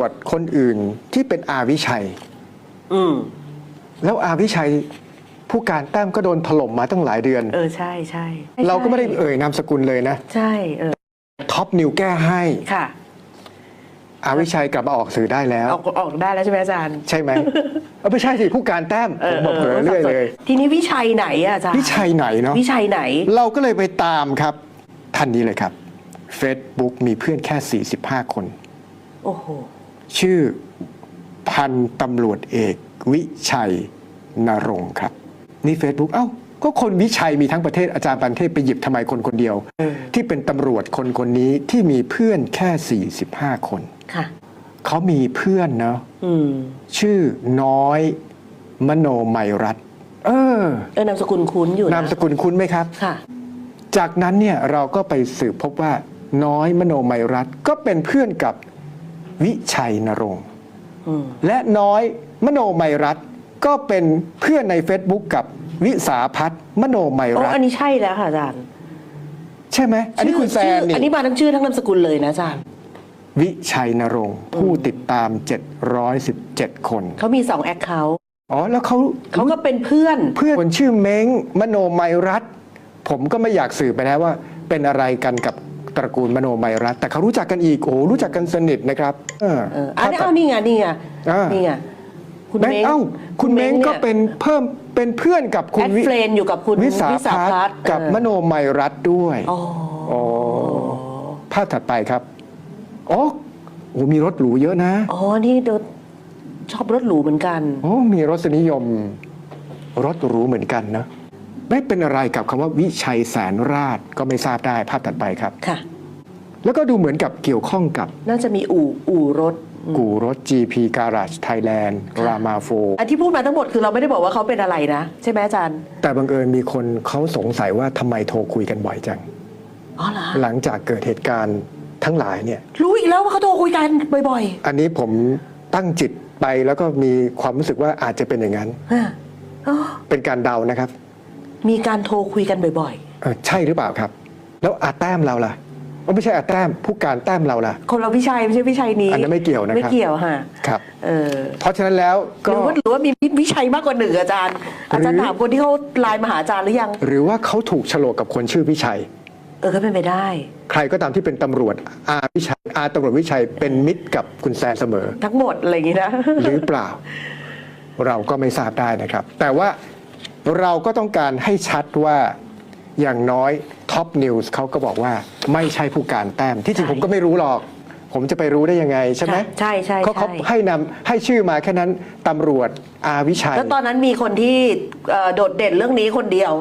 วจคนอื่นที่เป็นอาวิชัย อืมแล้วอาวิชัยผู้การแต้มก็โดนถล่มมาตั้งหลายเดือน เออใช่ใช่เราก็ไม่ได้เอ่ยนามสกุลเลยนะ ใช่เออท็อปนิวแก้ให้ ค่ะอาวิชัยกลับมาออกสื่อได้แล้ว ออกออกได้แล้วใช่ไหมอาจารย์ ใช่ไหมเออไม่ใช่สิผู้การแต้มผมบอกเผลอเรื่อยเลย ทีนี้วิชัยไหนอะอาจารย์วิชัยไหนเนาะวิชัยไหน เราก็เลยไปตามครับ ท่านนี้เลยครับ Facebook มีเพื่อนแค่ 45 คน โอ้โห ชื่อพันตำรวจเอกวิชัยนรงค์ครับ นี่ Facebook เอ้า ก็คนวิชัยมีทั้งประเทศอาจารย์ปันเทพไปหยิบทำไมคนคนเดียวเออที่เป็นตำรวจคนคนนี้ที่มีเพื่อนแค่ 45 คนค่ะเขามีเพื่อนเนาะอืมชื่อน้อย มโนไมรัตน์เออเออนามสกุลคุ้นอยู่นะนามสกุลคุ้นไหมครับค่ะ จากนั้นเนี่ยเราก็ไปสืบพบว่าน้อยมโนไมรัตน์ก็เป็นเพื่อนกับ วิชัยนรงค์อืมและน้อยมโนไมรัตน์ก็เป็นเพื่อนใน Facebook กับวิสาพัฒน์มโนไมโอ้รัตอันน์นี้ใช่แล้วค่ะอาจารย์ ใช่ไหมอันนี้ชื่คุณแซนชื่ออันนี่นี้มาทั้งชื่อทั้งนามสกุลเลยนะอาจารย์วิชัยนรงค์ผู้ติดตาม 717 คน เขามีสองแอคเคาท์อ๋อ แล้วเขาเขาก็เป็นเพื่อน เพื่อนคนชื่อเม้ง มโนไมรัตน์ผมก็ไม่อยากสืบไปนะว่า เป็นอะไรกันกับ ตระกูลมโนไมรัตน์แต่เขารู้จักกันอีกโอ้รู้จักกันสนิทนะครับเออเอออันนี้เอานี่ไงนี่ไงอ่า นี่ไงคุณแม้เม้งเอ้า คุณเม้งก็เป็นเพิ่มเป็นเพื่อนกับคุแอณดวิเฟรนอยู่กับคุณวิสาวิสาพัพัฒฒน์น์กับเออมโนไมรัตน์ด้วยอ๋ออ๋อภาพถัดไปครับอ๋อโอ้มีรถหรูเยอะนะอ๋อนี่เดยวชอบรถหรูเหมือนกัน โอ้มีรสนิยมรถหรูเหมือนกันนะ ไม่เป็นอะไรกับคำว่าวิชัยแสนราชก็ไม่ทราบได้ภาพถัดไปครับค่ะ แล้วก็ดูเหมือนกับเกี่ยวข้องกับ น่าจะมีอู่อู่รถกู่รถ GP Garage Thailand รามาโฟอันที่พูดมาทั้งหมดคือเราไม่ได้บอกว่าเขาเป็นอะไรนะ ใช่ไหมอาจารย์ แต่บังเอิญมีคนเขาสงสัยว่าทำไมโทรคุยกันบ่อยจังอ๋อเหรอหลังจากเกิดเหตุการณ์ทั้งหลายเนี่ย รู้อีกแล้วว่าเขาโทรคุยกันบ่อยอันนี้ผมตั้งจิตไปแล้วก็มีความรู้สึกว่าอาจจะเป็นอย่างนั้นๆฮะอ๋อเป็นการเดานะครับ มีการโทรคุยกันบ่อยเออใช่หรือเปล่าครับ แล้วอาแต้มเราล่ะอ๋อไม่ใช่อาแต้มผู้การแต้มเราล่ะ ๆ คนเราวิชัยไม่ใช่วิชัยนี้อันนั้นไม่เกี่ยวนะครับ ไม่เกี่ยวฮะครับ เออเพราะฉะนั้นแล้วหก็ รือว่าหรือว่ามีวิชัยมากกว่าหนึ่งอาจารย์ อาจารย์หรือถามคนที่เขาไลน์มาหาอาจารย์หรือยัง หรือว่าเขาถูกโฉลกกับคนชื่อวิชัย เออก็เป็นไปได้ ใครก็ตามที่เป็นตำรวจอาวิชัยอาตำรวจวิชัยเป็นมิตรกับคุณแซนเสมอ ทั้งหมดอะไรอย่างงี้นะ หรือเปล่า เราก็ไม่ทราบได้นะครับ แต่ว่า เราก็ต้องการให้ชัดว่าอย่างน้อยท็อปนิวส์เขาก็บอกว่าไม่ใช่ผู้การแต้ม ที่จริงใช่ผมก็ไม่รู้หรอก ผมจะไปรู้ได้ยังไงใช่ไหมใช่ใช่เขาเขาใช่ให้นำให้ชื่อมาแค่นั้นตำรวจอาวิชัย แล้วตอนนั้นมีคนที่เอ่อโดดเด่นเรื่องนี้คนเดียว